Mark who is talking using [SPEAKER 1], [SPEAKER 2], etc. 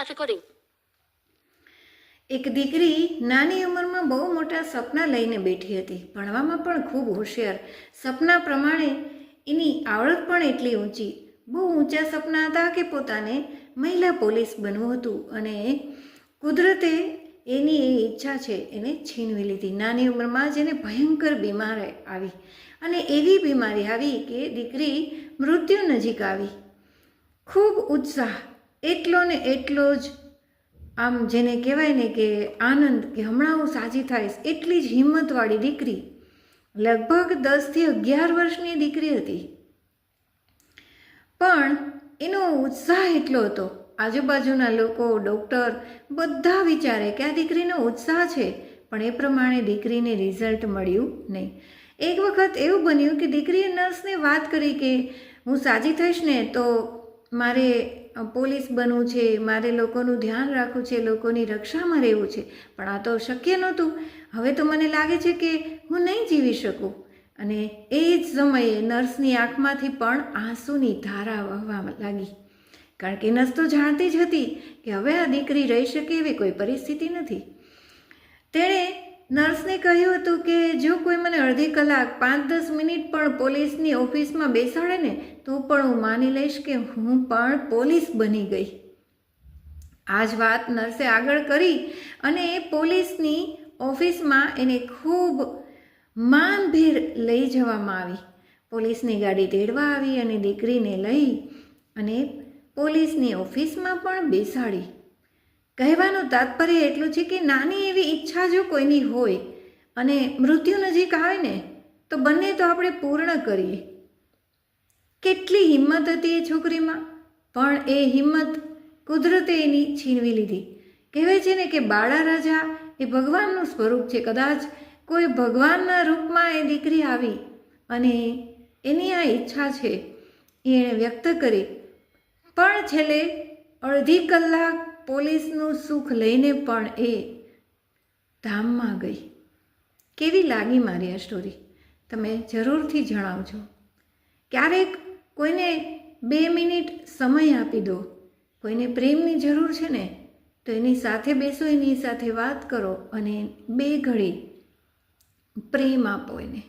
[SPEAKER 1] Start recording.
[SPEAKER 2] એક દીકરી નાની ઉંમરમાં બહુ મોટા સપના લઈને બેઠી હતી. ભણવામાં પણ ખૂબ હોશિયાર. સપના પ્રમાણે એની આવડત પણ એટલી ઊંચી. બહુ ઊંચા સપના હતા કે પોતાને મહિલા પોલીસ બનવું હતું અને કુદરતે એની એ ઈચ્છા છે એને છીનવી લીધી. નાની ઉંમરમાં જ એને ભયંકર બીમારી આવી અને એવી બીમારી આવી કે દીકરી મૃત્યુ નજીક આવી. ખૂબ ઉત્સાહ એટલો ને એટલો જ, આમ જેને કહેવાય ને કે આનંદ કે હમણાં હું સાજી થઈશ, એટલી જ હિંમતવાળી દીકરી, લગભગ દસથી અગિયાર વર્ષની દીકરી હતી. પણ એનો ઉત્સાહ એટલો હતો. આજુબાજુના લોકો, ડૉક્ટર, બધા વિચારે કે આ દીકરીનો ઉત્સાહ છે, પણ એ પ્રમાણે દીકરીને રિઝલ્ટ મળ્યું નહીં. એક વખત એવું બન્યું કે દીકરીએ નર્સને વાત કરી કે, હું સાજી થઈશ ને તો મારે પોલીસ બનવું છે, મારે લોકોનું ધ્યાન રાખવું છે, લોકોની રક્ષામાં રહેવું છે, પણ આ તો શક્ય નહોતું. હવે તો મને લાગે છે કે હું નહીં જીવી શકું. અને એ જ સમયે નર્સની આંખમાંથી પણ આંસુની ધારા વહવા લાગી. કારણ કે નર્સ તો જાણતી જ હતી કે હવે આ દીકરી રહી શકે એવી કોઈ પરિસ્થિતિ નથી. તેણે નર્સને કહ્યું હતું કે જો કોઈ મને અડધી કલાક પાંચ દસ મિનિટ પણ પોલીસની ઓફિસમાં બેસાડે ને, તો પણ હું માની લઈશ કે હું પણ પોલીસ બની ગઈ. આ જ વાત નર્સે આગળ કરી અને એ પોલીસની ઓફિસમાં એને ખૂબ માનભેર લઈ જવામાં આવી. પોલીસની ગાડી તેડવા આવી અને દીકરીને લઈ અને પોલીસની ઓફિસમાં પણ બેસાડી. કહેવાનું તાત્પર્ય એટલું છે કે નાની એવી ઈચ્છા જો કોઈની હોય અને મૃત્યુ નજીક આવે ને, તો બંને તો આપણે પૂર્ણ કરીએ. કેટલી હિંમત હતી એ છોકરીમાં? પણ એ હિંમત કુદરતે એની છીનવી લીધી. કહેવાય છે ને કે બાળા રાજા એ ભગવાનનું સ્વરૂપ છે. કદાચ કોઈ ભગવાનના રૂપમાં એ દીકરી આવી અને એની આ ઈચ્છા છે એણે વ્યક્ત કરી. પણ છેલ્લે અડધી કલાક પોલીસનું સુખ લઈને પણ એ ધામમાં ગઈ. કેવી લાગી મારી આ સ્ટોરી તમે જરૂરથી જણાવજો. ક્યારેક કોઈને બે મિનિટ સમય આપી દો. કોઈને પ્રેમની જરૂર છે ને, તો એની સાથે બેસો, એની સાથે વાત કરો અને બે ઘડી પ્રેમ આપો એને.